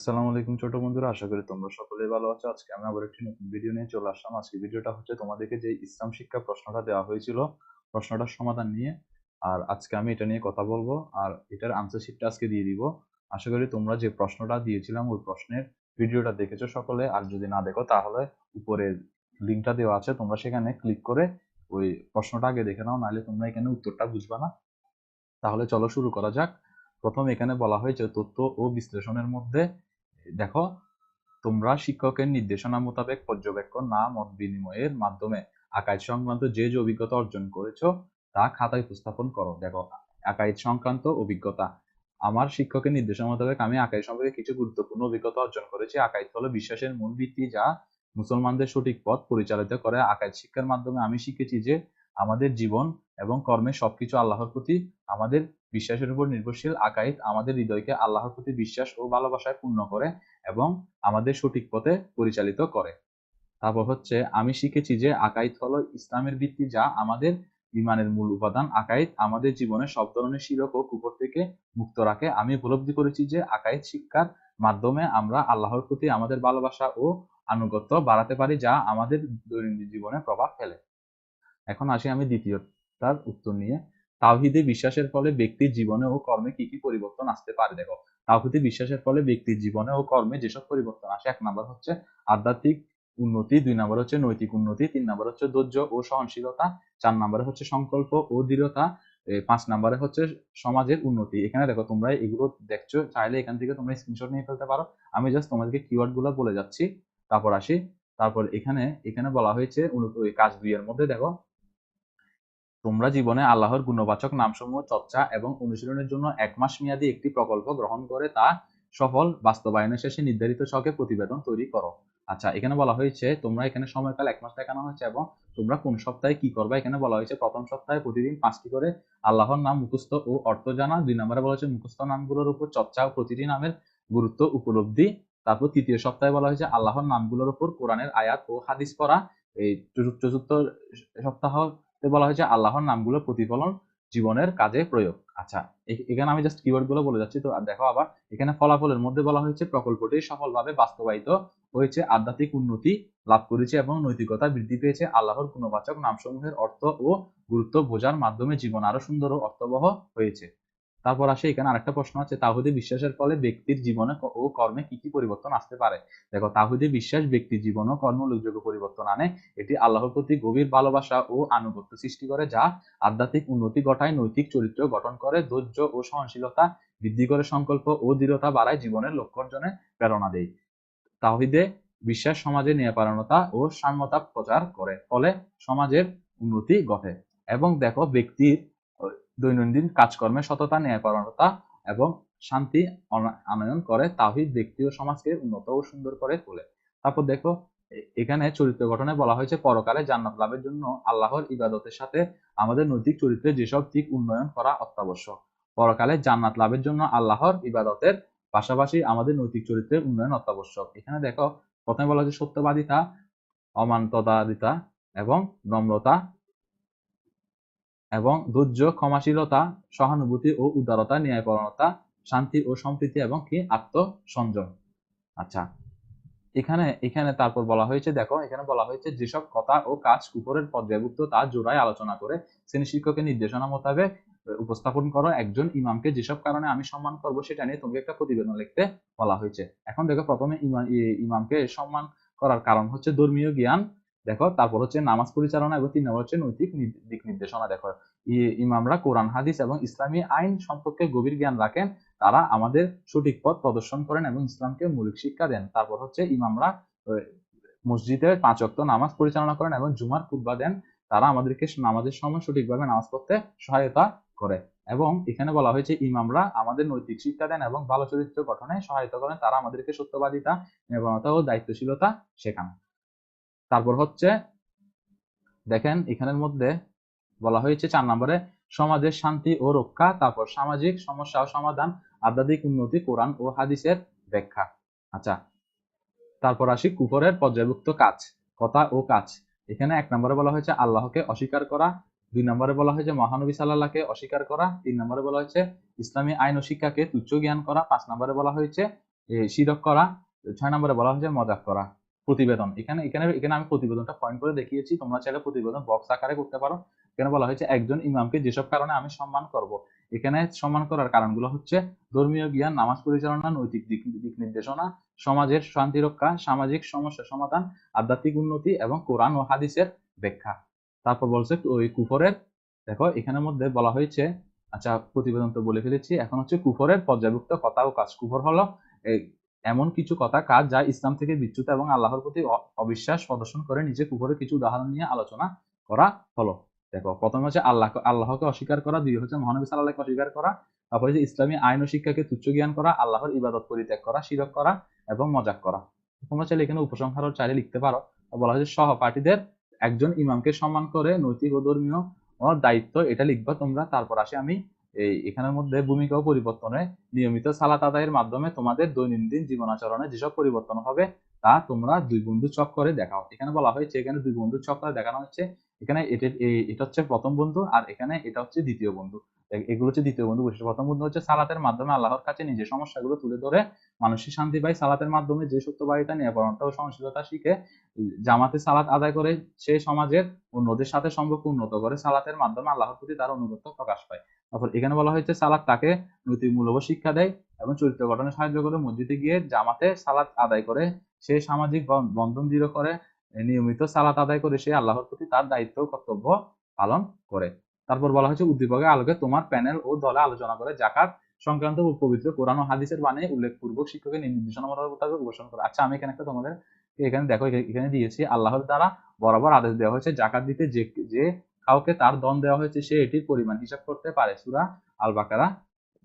আসসালামু আলাইকুম ছোট বন্ধুরা, আশা করি তোমরা সকলেই ভালো আছো। আজকে আমি আবার একটি নতুন ভিডিও নিয়ে চলে আসলাম। আজকে ভিডিওটা হচ্ছে তোমাদেরকে যে ইসলাম শিক্ষা প্রশ্নটা দেওয়া হয়েছিল, প্রশ্নটার সমাধান নিয়ে। আর আজকে আমি এটা নিয়ে কথা বলব। আর এটার আনসার শিটটা আজকে দিয়ে দিব। আশা করি তোমরা যে প্রশ্নটা দিয়েছিলাম, ওই প্রশ্নের ভিডিওটা দেখেছ সকলে। আর যদি না দেখো, তাহলে উপরে লিঙ্কটা দেওয়া আছে। তোমরা সেখানে ক্লিক করে ওই প্রশ্নটা আগে দেখে নাও, নাহলে তোমরা এখানে উত্তরটা বুঝবা না। তাহলে চলো শুরু করা যাক। প্রথম এখানে বলা হয়েছে তথ্য ও বিশ্লেষণের মধ্যে দেখো, তোমরা শিক্ষকের নির্দেশনা মোতাবেক পর্যবেক্ষণ না, মত বিনিময়ের মাধ্যমে আকাইদ সংক্রান্ত যে যে অভিজ্ঞতা অর্জন করেছ, তা খাতায় উপস্থাপন করো। দেখো আকাইদ সংক্রান্ত অভিজ্ঞতা। আমার শিক্ষকের নির্দেশনা মোতাবেক আমি আকাইদ সম্পর্কে কিছু গুরুত্বপূর্ণ অভিজ্ঞতা অর্জন করেছি। আকাইদ হলো বিশ্বাসের মূল ভিত্তি যা মুসলমানদের সঠিক পথ পরিচালিত করে। আকাইদ শিক্ষার মাধ্যমে আমি শিখেছি যে আমাদের জীবন এবং কর্মে সবকিছু আল্লাহর প্রতি আমাদের বিশ্বাসের উপর নির্ভরশীল আকাইদ আমাদের হৃদয়কে আল্লাহর প্রতি বিশ্বাস ও ভালোবাসায় পূর্ণ করে এবং আমাদের সঠিক পথে পরিচালিত করে। তারপর হচ্ছে, আমি শিখেছি যে আকাইদ হলো ইসলামের ভিত্তি যা আমাদের ইমানের মূল উপাদান। আকাইদ আমাদের জীবনে সব ধরনের শিরক ও কুপর থেকে মুক্ত রাখে। আমি উপলব্ধি করেছি যে আকাইদ শিক্ষার মাধ্যমে আমরা আল্লাহর প্রতি আমাদের ভালোবাসা ও আনুগত্য বাড়াতে পারি যা আমাদের দৈনন্দিন জীবনে প্রভাব ফেলে। এখন আসি আমি দ্বিতীয়টার উত্তর নিয়ে। তাওহিদে বিশ্বাসের ফলে ব্যক্তির জীবনে ও কর্মে কি কি পরিবর্তন আসতে পারে? দেখো, তাওহিদে বিশ্বাসের ফলে ব্যক্তির জীবনে ও কর্মে যেসব পরিবর্তন আসে, এক নম্বর হচ্ছে আধ্যাত্মিক উন্নতি, দুই নাম্বার হচ্ছে নৈতিক উন্নতি, তিন নাম্বার হচ্ছে ধৈর্য ও সহনশীলতা, চার নম্বরে হচ্ছে সংকল্প ও দৃঢ়তা পাঁচ নাম্বারে হচ্ছে সমাজের উন্নতি। এখানে দেখো, তোমরা এগুলো দেখছ, চাইলে এখান থেকে তোমরা স্ক্রিনশট নিয়ে ফেলতে পারো। আমি জাস্ট তোমাদেরকে কিওয়ার্ডগুলো বলে যাচ্ছি, তারপর আসি, তারপর এখানে এখানে বলা হয়েছে কাজ দুই এর মধ্যে, দেখো তোমরা জীবনে আল্লাহর গুণবাচক নামসমূহ, চর্চা এবং অনুশীলনের জন্য এক মাস মেয়াদী একটি প্রকল্প গ্রহণ করে তা সফল বাস্তবায়নের শেষে নির্ধারিত শখে প্রতিবেদন তৈরি করো। আচ্ছা এখানে বলা হয়েছে তোমরা এখানে সময়কাল এক মাস দেখানো হয়েছে এবং তোমরা কোন সপ্তাহে কি করবে? এখানে বলা হয়েছে প্রথম সপ্তাহে প্রতিদিন পাঁচটি করে আল্লাহর নাম মুখস্থ ও অর্থ জানা। দুই নম্বরে বলা হয়েছে মুখস্থ নামগুলোর উপর চর্চা ও প্রতিটি নামের গুরুত্ব উপলব্ধি। তারপর তৃতীয় সপ্তাহে বলা হয়েছে আল্লাহর নামগুলোর উপর কোরআনের আয়াত ও হাদিস পড়া। এই চতুর্থ সপ্তাহ বলা হয়েছে আল্লাহর নামগুলো প্রতিফলন জীবনের কাজে প্রয়োগ। আচ্ছা এখানে আমি জাস্ট কিওয়ার্ডগুলো বলে যাচ্ছি, তো দেখো আবার, এখানে ফলাফলের মধ্যে বলা হয়েছে প্রকল্পটি সফলভাবে বাস্তবায়িত হয়েছে, আধ্যাত্মিক উন্নতি লাভ করেছে এবং নৈতিকতা বৃদ্ধি পেয়েছে, আল্লাহর গুণবাচক নামসমূহের অর্থ ও গুরুত্ব বোঝার মাধ্যমে জীবন আরও সুন্দর ও অর্থবহ হয়েছে। তারপর আসে এখানে আরেকটা প্রশ্ন আছে, তাহুদে বিশ্বাসের ফলে ব্যক্তির জীবনে ও কর্মে কি কি পরিবর্তন আসতে পারে? দেখো, তাহুদে বিশ্বাস ব্যক্তির জীবন ও কর্ম উল্লেখযোগ্য পরিবর্তন আনে। এটি আল্লাহর প্রতি গভীর ভালোবাসা ও আনুগত্য সৃষ্টি করে, যা আধ্যাত্মিক উন্নতি ঘটায়, নৈতিক চরিত্র গঠন করে, ধৈর্য ও সহনশীলতা বৃদ্ধি করে, সংকল্প ও দৃঢ়তা বাড়ায়, জীবনের লক্ষ্য অর্জনে প্রেরণা দেয়। তাহিদে বিশ্বাস সমাজে নিরাপরণতা ও সাম্যতা প্রচার করে, ফলে সমাজের উন্নতি ঘটে। এবং দেখো, ব্যক্তির দৈনন্দিন কাজকর্মে সততা ন্যায়পরণতা এবং শান্তি আনয়ন করে তাহিদ ব্যক্তি ও সমাজকে উন্নত ও সুন্দর করে তোলে। তারপর দেখো এখানে চরিত্র গঠনে বলা হয়েছে, পরকালে জান্নাত লাভের জন্য আল্লাহর ইবাদতের সাথে আমাদের নৈতিক চরিত্রে যেসব দিক উন্নয়ন করা অত্যাবশ্যক। পরকালে জান্নাত লাভের জন্য আল্লাহর ইবাদতের পাশাপাশি আমাদের নৈতিক চরিত্রের উন্নয়ন অত্যাবশ্যক। এখানে দেখো, প্রথমে বলা হয়েছে সত্যবাদিতা অমান্তদারিতা এবং নম্রতা এবং ধৈর্য, ক্ষমাশীলতা, সহানুভূতি ও উদারতা ন্যায়পরণতা শান্তি ও সম্প্রীতি এবং কি? আত্মসংযম। আচ্ছা এখানে এখানে তারপর বলা হয়েছে, দেখো, এখানে বলা হয়েছে, যেসব কথা ও কাজ উপরের পর্যায়ভুক্ত তা জোড়ায় আলোচনা করে, শ্রেণি শিক্ষকের নির্দেশনা মোতাবেক উপস্থাপন করো। একজন ইমামকে যেসব কারণে আমি সম্মান করব, সেটা নিয়ে তোমাকে একটা প্রতিবেদন লিখতে বলা হয়েছে। এখন দেখো, প্রথমে ইমামকে সম্মান করার কারণ হচ্ছে ধর্মীয় জ্ঞান দেখো, তারপর হচ্ছে নামাজ পরিচালনা এবং তিন নম্বর হচ্ছে নৈতিক দিক নির্দেশনা, দেখো। ইমামরা কোরআন, হাদিস এবং ইসলামী আইন সম্পর্কে গভীর জ্ঞান রাখেন, তারা আমাদের সঠিক পথ প্রদর্শন করেন এবং ইসলামকে মৌলিক শিক্ষা দেন। তারপর হচ্ছে ইমামরা মসজিদে পাঁচ অক্ত নামাজ পরিচালনা করেন এবং জুমার কুব্বা দেন। তারা আমাদেরকে নামাজের সময় সঠিকভাবে নামাজ পড়তে সহায়তা করে। এবং এখানে বলা হয়েছে, ইমামরা আমাদের নৈতিক শিক্ষা দেন এবং ভালো চরিত্র গঠনে সহায়তা করেন। তারা আমাদেরকে সত্যবাদিতা, নির্ভরতা ও দায়িত্বশীলতা শেখান। তারপর হচ্ছে, দেখেন এখানের মধ্যে বলা হয়েছে চার নম্বরে সমাজের শান্তি ও রক্ষা, তারপর সামাজিক সমস্যা ও সমাধান, আধ্যাত্মিক উন্নতি, কোরআন ও হাদিসের ব্যাখ্যা। আচ্ছা তারপর আসি কুফরের পর্যায়ভুক্ত কাজ, কথা ও কাজ। এখানে এক নম্বরে বলা হয়েছে আল্লাহকে অস্বীকার করা, দুই নম্বরে বলা হয়েছে মহানবী সাল্লাহকে অস্বীকার করা, তিন নম্বরে বলা হয়েছে ইসলামী আইন ও শিক্ষাকে তুচ্ছ জ্ঞান করা, পাঁচ নম্বরে বলা হয়েছে শিরক করা, ছয় নম্বরে বলা হয়েছে মজাক করা। প্রতিবেদন। এখানে এখানে এখানে আমি প্রতিবেদনটা পয়েন্ট করে দেখিয়েছি। তোমরা চাইলে প্রতিবেদন বক্স আকারে করতে পারো। এখানে বলা হয়েছে, একজন ইমামকে যেসব কারণে আমি সম্মান করব, এখানে সম্মান করার কারণগুলো হচ্ছে ধর্মীয় জ্ঞান, নামাজ পরিচালনা, নৈতিক দিক দিক নির্দেশনা, সমাজের শান্তি রক্ষা, সামাজিক সমস্যা সমাধান, আধ্যাত্মিক উন্নতি এবং কোরআন ও হাদিসের ব্যাখ্যা। তারপর বলছে, ওই কুফরের, দেখো, এখানের মধ্যে বলা হয়েছে আচ্ছা প্রতিবেদন তো বলে ফেলেছি, এখন হচ্ছে কুফরের পর্যায়ভুক্ত কথা ও কাজ। কুফর হলো এমন কিছু কথা কাজ যা ইসলাম থেকে বিচ্যুত এবং আল্লাহর প্রতি অবিশ্বাস প্রদর্শন করে নিজে কুফরের কিছু উদাহরণ নিয়ে আলোচনা করা হলো। দেখো, প্রথম হচ্ছে আল্লাহ আল্লাহকে অস্বীকার করা, দুই হচ্ছে মহানবী সাল্লাহকে অস্বীকার করা, তারপরে হচ্ছে ইসলামী আইন ও শিক্ষাকে তুচ্ছ জ্ঞান করা, আল্লাহর ইবাদত পরিত্যাগ করা, শিরক করা এবং মজাক করা। তোমরা চাইলে এখানে উপসংহারও চাইলে লিখতে পারো। বলা হয়েছে সহপাঠীদের একজন ইমামকে সম্মান করে নৈতিক ও ধর্মীয় দায়িত্ব এটা লিখবা তোমরা, তারপর আসে আমি এই এখানের মধ্যে ভূমিকা পরিবর্তনে নিয়মিত সালাত আদায়ের মাধ্যমে তোমাদের দৈনন্দিন জীবন আচরণে যেসব পরিবর্তন হবে, তা তোমরা দুই বন্ধু চক্করে দেখাও। এখানে বলা হয়েছে, এখানে দুই বন্ধু চক করে দেখানো হচ্ছে। এখানে এটা হচ্ছে প্রথম বন্ধু আর এখানে এটা হচ্ছে দ্বিতীয় বন্ধু। এগুলো হচ্ছে দ্বিতীয় বন্ধু বৈশিষ্ট্য। প্রথম বন্ধু হচ্ছে সালাতের মাধ্যমে আল্লাহর কাছে নিজের সমস্যাগুলো তুলে ধরে মানসিক শান্তি পায়। সালাতের মাধ্যমে যে সত্যবাদিতা নিরাপরণতা ও সহনশীলতা শিখে জামাতে সালাত আদায় করে, সে সমাজের অন্যদের সাথে সম্পর্ক উন্নত করে। সালাতের মাধ্যমে আল্লাহর প্রতি তার অনুগত্য প্রকাশ পায়। তারপর এখানে বলা হয়েছে, সালাত তাকে নৈতিক মূল্যবোধ শিক্ষা দেয় এবং চরিত্র গঠনে সাহায্য করে। মসজিদে গিয়ে জামাতে সালাত আদায় করে, সে সামাজিক বন- বন্ধন দৃঢ় করে। নিয়মিত সালাত আদায় করে, সে আল্লাহর প্রতি তার দায়িত্ব কর্তব্য পালন করে। তারপর বলা হয়েছে, উদ্দীপকের আলোকে তোমার প্যানেল ও দলে আলোচনা করে জাকাত সংক্রান্ত পবিত্র কোরআন হাদিসের বাণী উল্লেখপূর্বক শিক্ষকের নির্দেশনা মোতাবেক করে। আচ্ছা আমি এখানে একটা তোমাদের এখানে দেখো, এখানে- দিয়েছি আল্লাহর দ্বারা বরাবর আদেশ দেওয়া হয়েছে, জাকাত দিতে যে যে কাউকে তার দন দেওয়া হয়েছে, সে এটির পরিমাণ হিসাব করতে পারে। সুরা আল বাকারা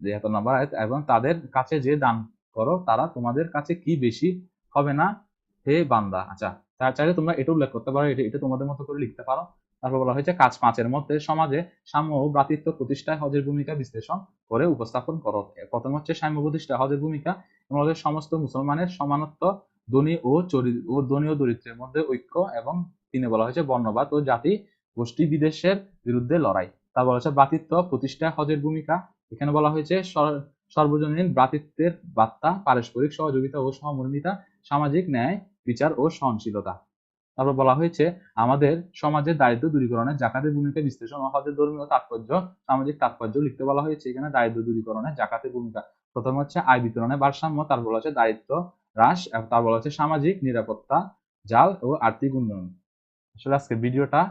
এত নম্বর এবং তাদের কাছে যে দান করো, তারা তোমাদের কাছে কি বেশি হবে না? হে বান্দা। আচ্ছা তার চাইলে তোমরা এটা উল্লেখ করতে পারো, এটা এটা তোমাদের মতো করে লিখতে পারো। তারপর বলা হয়েছে, কাজ পাঁচের মধ্যে সমাজে সাম্য ও ভ্রাতৃত্ব প্রতিষ্ঠায় হজের ভূমিকা বিশ্লেষণ করে উপস্থাপন করো। প্রথম হচ্ছে সাম্য প্রতিষ্ঠা, হজের ভূমিকা। আমাদের সমস্ত মুসলমানের সমানত্ব, ধনী ও চরি, ও ধনী ও দরিদ্রের মধ্যে ঐক্য এবং তিনে বলা হয়েছে বর্ণবাদ ও জাতি গোষ্ঠী বিদেশের বিরুদ্ধে লড়াই। তা বলা হচ্ছে ভ্রাতৃত্ব প্রতিষ্ঠায় হজের ভূমিকা। এখানে বলা হয়েছে, সর- সর্বজনীন ভ্রাতৃত্বের বার্তা, পারস্পরিক সহযোগিতা ও সহমর্মিতা, সামাজিক ন্যায়, বিচার ও সহনশীলতা। তারপর বলা হয়েছে, আমাদের সমাজে দারিদ্র দূরীকরণে জাকাতের ভূমিকা বিশ্লেষণ ও ধর্মীয় তাৎপর্য, সামাজিক তাৎপর্য লিখতে বলা হয়েছে। এখানে দারিদ্র দূরীকরণে জাকাতের ভূমিকা। প্রথম হচ্ছে আয় বিতরণে ভারসাম্য তার বলা হচ্ছে দায়িত্ব হ্রাস তার বলা হচ্ছে সামাজিক নিরাপত্তা, জাল ও আর্থিক উন্নয়ন। আসলে আজকে ভিডিওটা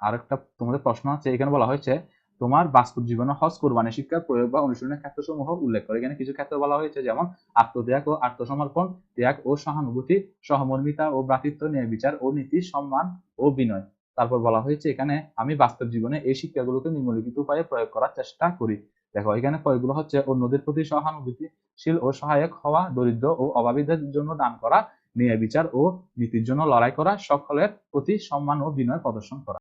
আর একটা তোমাদের প্রশ্ন আছে। এখানে বলা হয়েছে তোমার বাস্তব জীবনে হজ, কোরবানি, শিক্ষার প্রয়োগ বা অনুশীলনের ক্ষেত্রসমূহ উল্লেখ করে। এখানে কিছু ক্ষেত্র বলা হয়েছে, যেমন আত্মত্যাগ ও আত্মসমর্পণ, ত্যাগ ও সহানুভূতি, সহমর্মিতা ও ভ্রাতৃত্ব, ন্যায় বিচার ও নীতি, সম্মান ও বিনয়। তারপর বলা হয়েছে, এখানে আমি বাস্তব জীবনে এই শিক্ষাগুলোকে নিম্নলিখিত উপায়ে প্রয়োগ করার চেষ্টা করি। দেখো, এখানে প্রয়োগগুলো হচ্ছে, অন্যদের প্রতি সহানুভূতিশীল ও সহায়ক হওয়া, দরিদ্র ও অভাবীদের জন্য দান করা, ন্যায় বিচার ও নীতির জন্য লড়াই করা, সকলের প্রতি সম্মান ও বিনয় প্রদর্শন করা।